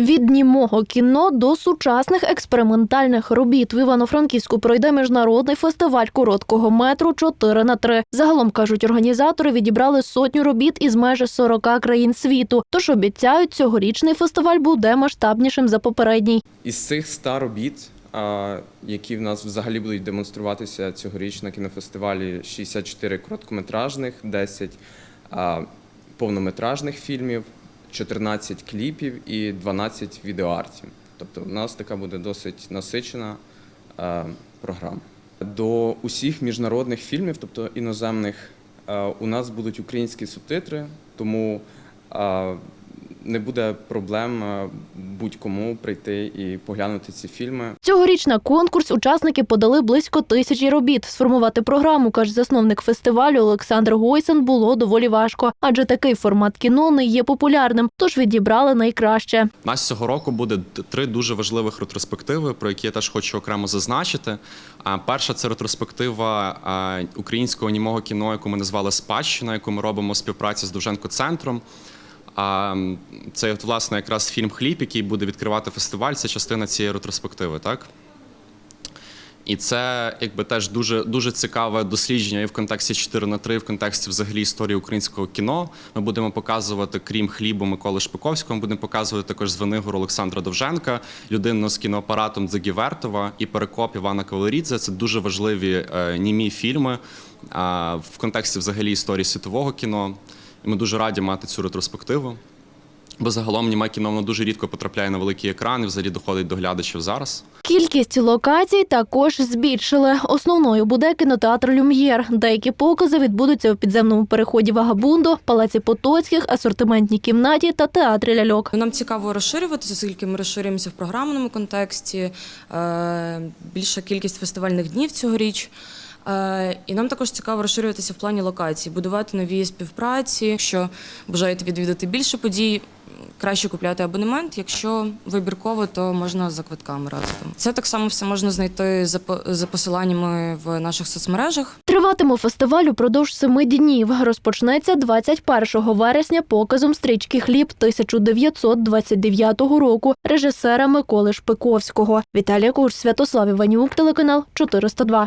Від німого кіно до сучасних експериментальних робіт в Івано-Франківську пройде міжнародний фестиваль короткого метру 4 на 3 Загалом кажуть організатори, відібрали сотню робіт із майже 40 країн світу. Тож обіцяють, цьогорічний фестиваль буде масштабнішим за попередній. Із цих 100 робіт, які в нас взагалі будуть демонструватися цьогоріч на кінофестивалі, 64 короткометражних, 10 повнометражних фільмів, 14 кліпів і 12 відеоартів. Тобто у нас така буде досить насичена а, програма. До усіх міжнародних фільмів, тобто іноземних, а, у нас будуть українські субтитри, тому а, не буде проблем будь-кому прийти і поглянути ці фільми. Цьогоріч на конкурс учасники подали близько тисячі робіт. Сформувати програму, каже засновник фестивалю Олександр Гойсен, було доволі важко, адже такий формат кіно не є популярним, тож відібрали найкраще. У нас цього року буде три дуже важливих ретроспективи, про які я теж хочу окремо зазначити. А перша це ретроспектива українського німого кіно, яку ми назвали Спадщина, яку ми робимо у співпраці з Довженко центром. А це от, власне якраз фільм Хліб, який буде відкривати фестиваль. Це частина цієї ретроспективи, так? І це якби теж дуже дуже цікаве дослідження і в контексті 4 на 3, і в контексті взагалі історії українського кіно. Ми будемо показувати, крім хлібу Миколи Шпиковського, ми будемо показувати також Звенигору Олександра Довженка, людину з кіноапаратом Дзигі Вертова і перекоп Івана Кавалерідзе. Це дуже важливі е, німі фільми е, в контексті взагалі історії світового кіно. І ми дуже раді мати цю ретроспективу. Бо загалом німе кіно воно дуже рідко потрапляє на великий екран і взагалі доходить до глядачів зараз. Кількість локацій також збільшили. Основною буде кінотеатр Люм'єр. Деякі покази відбудуться у підземному переході Вагабунду, палаці Потоцьких, асортиментній кімнаті та театрі ляльок. Нам цікаво розширюватися, оскільки ми розширюємося в програмному контексті. Е, Більша кількість фестивальних днів цьогоріч. Е, І нам також цікаво розширюватися в плані локацій, будувати нові співпраці. Якщо бажаєте відвідати більше подій, краще купляти абонемент. Якщо вибірково, то можна за квитками разом. Це так само все можна знайти за за посиланнями в наших соцмережах. Триватиме фестиваль упродовж семи днів. Розпочнеться 21 вересня показом стрічки Хліб 1929 року режисера Миколи Шпиковського. Віталія Куш, Святослав Іванюк, телеканал 402.